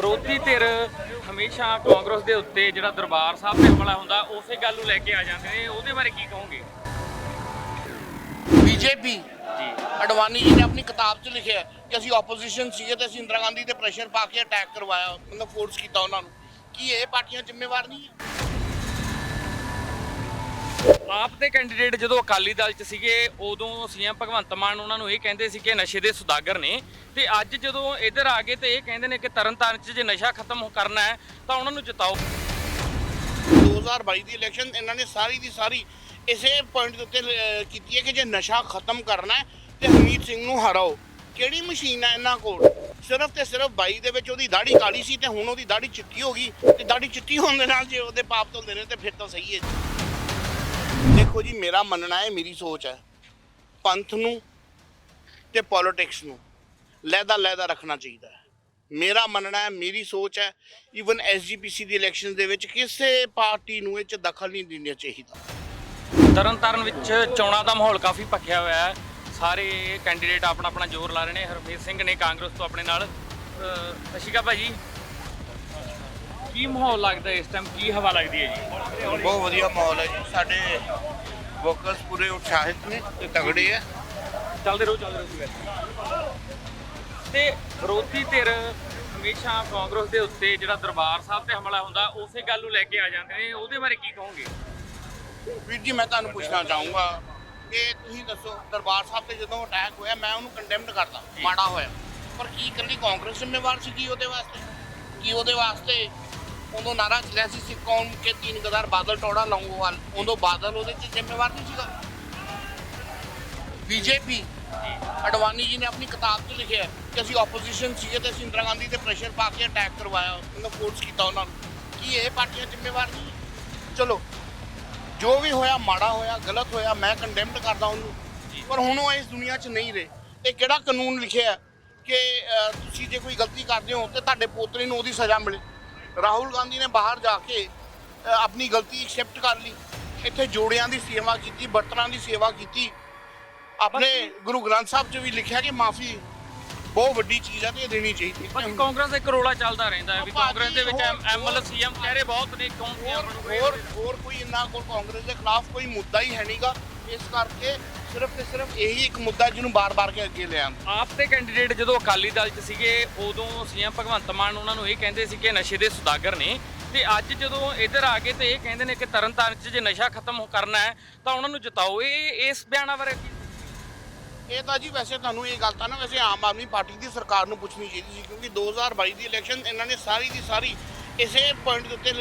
ਵਿਰੋਧੀ ਧਿਰ ਹਮੇਸ਼ਾ ਕਾਂਗਰਸ ਦੇ ਉੱਤੇ ਜਿਹੜਾ ਦਰਬਾਰ ਸਾਹਿਬ ਤੇ ਹਮਲਾ ਹੁੰਦਾ ਉਸੇ ਗੱਲ ਨੂੰ ਲੈ ਕੇ ਆ ਜਾਂਦੇ ਨੇ। ਉਹਦੇ ਬਾਰੇ ਕੀ ਕਹੋਗੇ? ਬੀਜੇਪੀ ਜੀ। ਅਡਵਾਨੀ ਜੀ ਨੇ ਆਪਣੀ ਕਿਤਾਬ 'ਚ ਲਿਖਿਆ ਕਿ ਅਸੀਂ ਆਪੋਜੀਸ਼ਨ ਸੀਗੇ ਤੇ ਅਸੀਂ ਇੰਦਰਾ ਗਾਂਧੀ ਤੇ ਪ੍ਰੈਸ਼ਰ ਪਾ ਕੇ ਅਟੈਕ ਕਰਵਾਇਆ ਮਤਲਬ ਫੋਰਸ ਕੀਤਾ ਉਹਨਾਂ ਨੂੰ। ਕੀ ਇਹ ਪਾਰਟੀਆਂ ਜ਼ਿੰਮੇਵਾਰ ਨਹੀਂ ਹੈ? ਆਪ ਦੇ ਕੈਂਡੀਡੇਟ ਜਦੋਂ ਅਕਾਲੀ ਦਲ 'ਚ ਸੀਗੇ, ਉਦੋਂ ਸੀਐਮ ਭਗਵੰਤ ਮਾਨ ਉਹਨਾਂ ਨੂੰ ਇਹ ਕਹਿੰਦੇ ਸੀ ਕਿ ਨਸ਼ੇ ਦੇ ਸੁਦਾਗਰ ਨੇ। ਤੇ ਅੱਜ ਜਦੋਂ ਇੱਧਰ ਆ ਗਏ ਤੇ ਇਹ ਕਹਿੰਦੇ ਨੇ ਕਿ ਤਰਨਤਾਰਨ 'ਚ ਜੇ ਨਸ਼ਾ ਖਤਮ ਕਰਨਾ ਹੈ, ਤਾਂ ਉਹਨਾਂ ਨੂੰ ਜਿਤਾਓ। 2022 ਦੀ ਇਲੈਕਸ਼ਨ ਇਹਨਾਂ ਨੇ ਸਾਰੀ ਦੀ ਸਾਰੀ ਇਸੇ ਪੁਆਇੰਟ ਦੇ ਉੱਤੇ ਕੀਤੀ ਹੈ ਕਿ ਜੇ ਨਸ਼ਾ ਖਤਮ ਕਰਨਾ ਹੈ, ਤੇ ਹਮੀਤ ਸਿੰਘ ਨੂੰ ਹਰਾਓ। ਕਿਹੜੀ ਮਸ਼ੀਨ ਹੈ ਇਹਨਾਂ ਕੋਲ? ਸਿਰਫ ਤੇ ਸਿਰਫ ਬਾਈ ਦੇ ਵਿੱਚ ਉਹਦੀ ਦਾੜੀ ਕਾਲੀ ਸੀ ਤੇ ਹੁਣ ਉਹਦੀ ਦਾੜੀ ਚਿੱਟੀ ਹੋ ਗਈ, ਤੇ ਦਾੜੀ ਚਿੱਟੀ ਹੋਣ ਦੇ ਨਾਲ ਜੇ ਉਹਦੇ ਪਾਪ ਧੁਲਦੇ ਨੇ, ਤੇ ਫਿਰ ਤਾਂ ਸਹੀ ਹੈ ਦੇਖੋ ਜੀ ਮੇਰਾ ਮੰਨਣਾ ਹੈ ਮੇਰੀ ਸੋਚ ਹੈ। ਪੰਥ ਨੂੰ ਤੇ ਪੋਲਿਟਿਕਸ ਨੂੰ ਲਹਿਦਾ ਲਹਿਦਾ ਰੱਖਣਾ ਚਾਹੀਦਾ ਹੈ। ਮੇਰਾ ਮੰਨਣਾ ਹੈ ਮੇਰੀ ਸੋਚ ਹੈ ਈਵਨ ਐਸਜੀਪੀਸੀ ਦੀ ਇਲੈਕਸ਼ਨ ਦੇ ਵਿੱਚ ਕਿਸੇ ਪਾਰਟੀ ਨੂੰ ਇਹ ਚ ਦਖਲ ਨਹੀਂ ਦੇਣਾ ਚਾਹੀਦਾ। ਤਰਨਤਾਰਨ ਵਿੱਚ ਚੋਣਾਂ ਦਾ ਮਾਹੌਲ ਕਾਫੀ ਭਖਿਆ ਹੋਇਆ ਹੈ। ਸਾਰੇ ਕੈਂਡੀਡੇਟ ਆਪਣਾ ਆਪਣਾ ਜ਼ੋਰ ਲਾ ਰਹੇ ਨੇ। ਹਰਮੀਤ ਸਿੰਘ ਨੇ ਕਾਂਗਰਸ ਤੋਂ ਆਪਣੇ ਨਾਲ। ਅਹ, ਸਤਿ ਸ਼੍ਰੀ ਅਕਾਲ ਭਾਜੀ। ਕੀ ਮਾਹੌਲ ਲੱਗਦਾ ਇਸ ਟਾਈਮ ਕੀ ਹਵਾ ਲੱਗਦੀ ਹੈ ਜੀ? ਬਹੁਤ ਵਧੀਆ ਮਾਹੌਲ ਹੈ ਜੀ। ਸਾਡੇ ਵੋਕਰਸ ਪੂਰੇ ਉਤਸ਼ਾਹਿਤ ਨੇ ਤੇ ਤਗੜੇ ਆ। ਚੱਲਦੇ ਰਹੋ ਚੱਲਦੇ ਰਹੋ ਨਹੀਂ। ਤੇ ਵਿਰੋਧੀ ਧਿਰ ਹਮੇਸ਼ਾ ਕਾਂਗਰਸ ਦੇ ਉੱਤੇ ਜਿਹੜਾ ਦਰਬਾਰ ਸਾਹਿਬ ਤੇ ਹਮਲਾ ਹੁੰਦਾ ਉਸੇ ਗੱਲ ਨੂੰ ਲੈ ਕੇ ਆ ਜਾਂਦੇ ਨੇ। ਉਹਦੇ ਬਾਰੇ ਕੀ ਕਹੋਗੇ? ਵੀਰ ਜੀ ਮੈਂ ਤੁਹਾਨੂੰ ਪੁੱਛਣਾ ਚਾਹੂੰਗਾ ਕਿ ਤੁਸੀਂ ਦੱਸੋ ਦਰਬਾਰ ਸਾਹਿਬ ਤੇ ਜਦੋਂ ਅਟੈਕ ਹੋਇਆ ਮੈਂ ਉਹਨੂੰ ਕੰਡੈਮਡ ਕਰਦਾ ਮਾੜਾ ਹੋਇਆ। ਪਰ ਕੀ ਇਕੱਲੀ ਕਾਂਗਰਸ ਜ਼ਿੰਮੇਵਾਰ ਸੀ ਕੀ ਉਹਦੇ ਵਾਸਤੇ? ਕੀ ਉਹਦੇ ਵਾਸਤੇ ਉਦੋਂ ਨਾਰਾ ਚੱਲਿਆ ਸੀ ਸਿੱਖ ਕੌਮ ਕੇ ਤੀਨ ਗਦਾਰ ਬਾਦਲ ਟੋੜਾ ਲੌਂਗੋਵਾਲ। ਉਦੋਂ ਬਾਦਲ ਉਹਦੇ ਚ ਜ਼ਿੰਮੇਵਾਰ ਨਹੀਂ ਸੀਗਾ। ਬੀਜੇਪੀ ਅਡਵਾਨੀ ਜੀ ਨੇ ਆਪਣੀ ਕਿਤਾਬ 'ਚ ਲਿਖਿਆ ਕਿ ਅਸੀਂ ਆਪੋਜੀਸ਼ਨ ਸੀਗੇ ਤੇ ਅਸੀਂ ਇੰਦਰਾ ਗਾਂਧੀ ਤੇ ਪ੍ਰੈਸ਼ਰ ਪਾ ਕੇ ਅਟੈਕ ਕਰਵਾਇਆ। ਮਤਲਬ ਫੋਰਸ ਕੀਤਾ ਉਹਨਾਂ ਨੂੰ। ਕੀ ਇਹ ਪਾਰਟੀਆਂ ਜ਼ਿੰਮੇਵਾਰ ਨਹੀਂ? ਚਲੋ ਜੋ ਵੀ ਹੋਇਆ ਮਾੜਾ ਹੋਇਆ ਗਲਤ ਹੋਇਆ ਮੈਂ ਕੰਡੈਮਡ ਕਰਦਾ ਉਹਨੂੰ। ਪਰ ਹੁਣ ਉਹ ਇਸ ਦੁਨੀਆ 'ਚ ਨਹੀਂ ਰਹੇ। ਇਹ ਕਿਹੜਾ ਕਾਨੂੰਨ ਲਿਖਿਆ ਕਿ ਤੁਸੀਂ ਜੇ ਕੋਈ ਗਲਤੀ ਕਰਦੇ ਹੋ ਤੇ ਤੁਹਾਡੇ ਪੋਤਰੇ ਨੂੰ ਉਹਦੀ ਸਜ਼ਾ ਮਿਲੇ। ਰਾਹੁਲ ਗਾਂਧੀ ਨੇ ਬਾਹਰ ਜਾ ਕੇ ਆਪਣੀ ਗਲਤੀ ਐਕਸੈਪਟ ਕਰ ਲਈ। ਇੱਥੇ ਜੋੜਿਆਂ ਦੀ ਸੇਵਾ ਕੀਤੀ ਬਰਤਨਾਂ ਦੀ ਸੇਵਾ ਕੀਤੀ। ਆਪਣੇ ਗੁਰੂ ਗ੍ਰੰਥ ਸਾਹਿਬ 'ਚ ਵੀ ਲਿਖਿਆ ਕਿ ਮਾਫੀ ਬਹੁਤ ਵੱਡੀ ਚੀਜ਼ ਹੈ ਤੇ ਇਹ ਦੇਣੀ ਚਾਹੀਦੀ ਹੈ। ਬਾਕੀ ਕਾਂਗਰਸ ਦਾ ਇੱਕ ਰੋਲਾ ਚੱਲਦਾ ਰਹਿੰਦਾ ਹੈ ਵੀ ਕਾਂਗਰਸ ਦੇ ਵਿੱਚ ਐਮਐਲ ਸੀਐਮ ਚਿਹਰੇ ਬਹੁਤ ਨੇ ਹੋਰ ਹੋਰ ਹੋਰ ਕੋਈ ਇੰਨਾ ਕੋਲ ਕਾਂਗਰਸ ਦੇ ਖਿਲਾਫ ਕੋਈ ਮੁੱਦਾ ਹੀ ਹੈ ਨਹੀਂਗਾ ਇਸ ਕਰਕੇ ਸਿਰਫ ਤੇ ਸਿਰਫ ਇਹੀ ਇੱਕ ਮੁੱਦਾ ਜਿਹਨੂੰ ਬਾਰ-ਬਾਰ ਕੇ ਅੱਗੇ ਲਿਆਉਣ। ਆਪ ਦੇ ਕੈਂਡੀਡੇਟ ਜਦੋਂ ਅਕਾਲੀ ਦਲ 'ਚ ਸੀਗੇ ਉਦੋਂ ਸੀਐਮ ਭਗਵੰਤ ਮਾਨ ਉਹਨਾਂ ਨੂੰ ਇਹ ਕਹਿੰਦੇ ਸੀ ਕਿ ਨਸ਼ੇ ਦੇ ਸੁਦਾਗਰ ਨੇ। ਤੇ ਅੱਜ ਜਦੋਂ ਇੱਧਰ ਆ ਗਏ ਤੇ ਇਹ ਕਹਿੰਦੇ ਨੇ ਕਿ ਤਰਨਤਾਰਨ 'ਚ ਜੇ ਨਸ਼ਾ ਖਤਮ ਕਰਨਾ ਹੈ ਤਾਂ ਉਹਨਾਂ ਨੂੰ ਜਿਤਾਓ। ਇਹ ਇਸ ਬਿਆਨਾਂ ਬਾਰੇ ਕੀ ਇਹ ਤਾਂ ਜੀ ਵੈਸੇ ਤੁਹਾਨੂੰ ਇਹ ਗੱਲ ਤਾਂ ਨਾ ਵੈਸੇ ਆਮ ਆਦਮੀ ਪਾਰਟੀ ਦੀ ਸਰਕਾਰ ਨੂੰ ਪੁੱਛਣੀ ਚਾਹੀਦੀ ਸੀ ਕਿਉਂਕਿ 2022 ਦੀ ਇਲੈਕਸ਼ਨ ਇਹਨਾਂ ਨੇ ਸਾਰੀ ਦੀ ਸਾਰੀ ਇਸੇ ਪੁਆਇੰਟ ਦੇ ਉੱਤੇ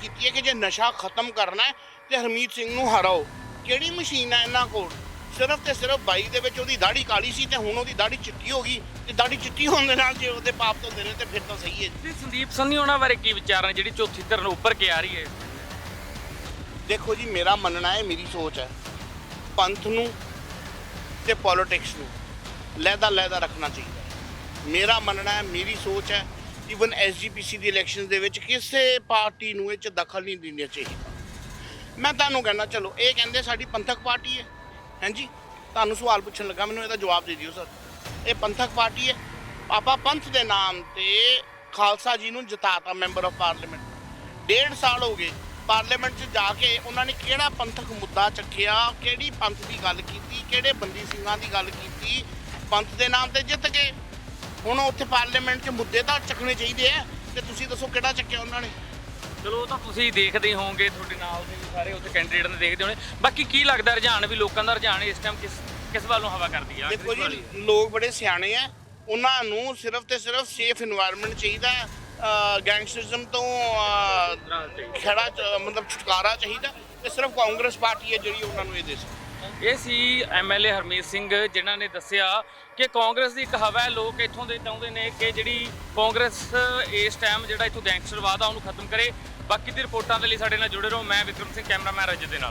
ਕੀਤੀ ਹੈ ਕਿ ਜੇ ਨਸ਼ਾ ਖਤਮ ਕਰਨਾ ਹੈ ਤੇ ਹਰਮੀਤ ਸਿੰਘ ਨੂੰ ਹਰਾਓ। ਕਿਹੜੀ ਮਸ਼ੀਨ ਹੈ ਇਹਨਾਂ ਕੋਲ? ਸਿਰਫ ਤੇ ਸਿਰਫ 22 ਦੇ ਵਿੱਚ ਉਹਦੀ ਦਾੜੀ ਕਾਲੀ ਸੀ ਤੇ ਹੁਣ ਉਹਦੀ ਦਾੜੀ ਚਿੱਟੀ ਹੋ ਗਈ ਤੇ ਦਾੜੀ ਚਿੱਟੀ ਹੋਣ ਦੇ ਨਾਲ ਜੇ ਉਹਦੇ ਪਾਪ ਧੁਲਦੇ ਨੇ ਤੇ ਫਿਰ ਤਾਂ ਸਹੀ ਹੈ। ਤੇ ਸੰਦੀਪ ਸੰਨੀ ਉਹਨਾਂ ਬਾਰੇ ਕੀ ਵਿਚਾਰ ਨੇ ਜਿਹੜੀ ਚੌਥੀ ਧਿਰ ਨੂੰ ਉੱਪਰ ਕੇ ਆ ਰਹੀ ਹੈ? ਦੇਖੋ ਜੀ ਮੇਰਾ ਮੰਨਣਾ ਹੈ ਮੇਰੀ ਸੋਚ ਹੈ। ਪੰਥ ਨੂੰ ਤੇ ਪੋਲਿਟਿਕਸ ਨੂੰ ਲਹਿਦਾ ਲਹਿਦਾ ਰੱਖਣਾ ਚਾਹੀਦਾ ਮੇਰਾ ਮੰਨਣਾ ਹੈ ਮੇਰੀ ਸੋਚ ਹੈ ਈਵਨ ਐਸਜੀਪੀਸੀ ਦੀ ਇਲੈਕਸ਼ਨ ਦੇ ਵਿੱਚ ਕਿਸੇ ਪਾਰਟੀ ਨੂੰ ਇਹ ਚ ਦਖਲ ਨਹੀਂ ਦੇਣਾ ਚਾਹੀਦਾ। ਮੈਂ ਤੁਹਾਨੂੰ ਕਹਿਣਾ ਚਲੋ ਇਹ ਕਹਿੰਦੇ ਸਾਡੀ ਪੰਥਕ ਪਾਰਟੀ ਹੈ। ਹਾਂਜੀ? ਤੁਹਾਨੂੰ ਸਵਾਲ ਪੁੱਛਣ ਲੱਗਾ, ਮੈਨੂੰ ਇਹਦਾ ਜਵਾਬ ਦੇ ਦਿਓ ਸਰ। ਇਹ ਪੰਥਕ ਪਾਰਟੀ ਹੈ। ਪਾਪਾ ਪੰਥ ਦੇ ਨਾਮ ਤੇ ਖਾਲਸਾ ਜੀ ਨੂੰ ਜਿਤਾਤਾ ਮੈਂਬਰ ਆਫ ਪਾਰਲੀਮੈਂਟ। ਡੇਢ ਸਾਲ ਹੋ ਗਏ, ਪਾਰਲੀਮੈਂਟ 'ਚ ਜਾ ਕੇ ਉਹਨਾਂ ਨੇ ਕਿਹੜਾ ਪੰਥਕ ਮੁੱਦਾ ਚੱਕਿਆ, ਕਿਹੜੀ ਪੰਥ ਦੀ ਗੱਲ ਕੀਤੀ, ਕਿਹੜੇ ਬੰਦੀ ਸਿੰਘਾਂ ਦੀ ਗੱਲ ਕੀਤੀ, ਪੰਥ ਦੇ ਨਾਮ ਤੇ ਜਿੱਤ ਗਏ। ਹੁਣ ਉੱਥੇ ਪਾਰਲੀਮੈਂਟ 'ਚ ਮੁੱਦੇ ਤਾਂ ਚੱਕਣੇ ਚਾਹੀਦੇ ਆ। ਤੇ ਤੁਸੀਂ ਦੱਸੋ ਕਿਹੜਾ ਚੱਕਿਆ ਉਹਨਾਂ ਨੇ? ਚਲੋ ਉਹ ਤਾਂ ਤੁਸੀਂ ਦੇਖਦੇ ਹੋਵੋਗੇ ਤੁਹਾਡੇ ਨਾਲ ਦੇ ਸਾਰੇ ਉੱਥੇ ਕੈਂਡੀਡੇਟ ਨੇ ਦੇਖਦੇ ਹੋਣੇ। ਬਾਕੀ ਕੀ ਲੱਗਦਾ ਰੁਝਾਨ ਵੀ ਲੋਕਾਂ ਦਾ ਰੁਝਾਨ ਇਸ ਟਾਈਮ ਕਿਸ ਕਿਸ ਵੱਲ ਨੂੰ ਹਵਾ ਕਰਦੀ ਆ ਦੇਖੋ ਜੀ ਲੋਕ ਬੜੇ ਸਿਆਣੇ ਆ। ਉਹਨਾਂ ਨੂੰ ਸਿਰਫ ਤੇ ਸਿਰਫ ਸੇਫ এনवायरमेंट ਚਾਹੀਦਾ ਗੈਂਗਸਟਰਿਜ਼ਮ ਤੋਂ ਖੜਾ ਮਤਲਬ ਛੁਟਕਾਰਾ ਚਾਹੀਦਾ। ਤੇ ਸਿਰਫ ਕਾਂਗਰਸ ਪਾਰਟੀ ਹੈ ਜਿਹੜੀ ਉਹਨਾਂ ਨੂੰ ਇਹ ਦੇ ਸਕਦੀ। ਇਹ ਸੀ ਐਮਐਲਏ ਹਰਮੀਤ ਸਿੰਘ, ਜਿਨ੍ਹਾਂ ਨੇ ਦੱਸਿਆ ਕਿ ਕਾਂਗਰਸ ਦੀ ਇੱਕ ਹਵਾ ਹੈ, ਲੋਕ ਇੱਥੋਂ ਦੇ ਚਾਹੁੰਦੇ ਨੇ ਕਿ ਜਿਹੜੀ ਕਾਂਗਰਸ ਇਸ ਟਾਈਮ ਜਿਹੜਾ ਇੱਥੋਂ ਗੈਂਗਸਟਰਵਾਦ ਆ, ਉਹਨੂੰ ਖਤਮ ਕਰੇ। ਬਾਕੀ ਦੀ ਰਿਪੋਰਟਾਂ ਦੇ ਲਈ ਸਾਡੇ ਨਾਲ ਜੁੜੇ ਰਹੋ। ਮੈਂ ਵਿਕਰਮ ਸਿੰਘ, ਕੈਮਰਾਮੈਨ ਰਜਤ ਦੇ ਨਾਲ।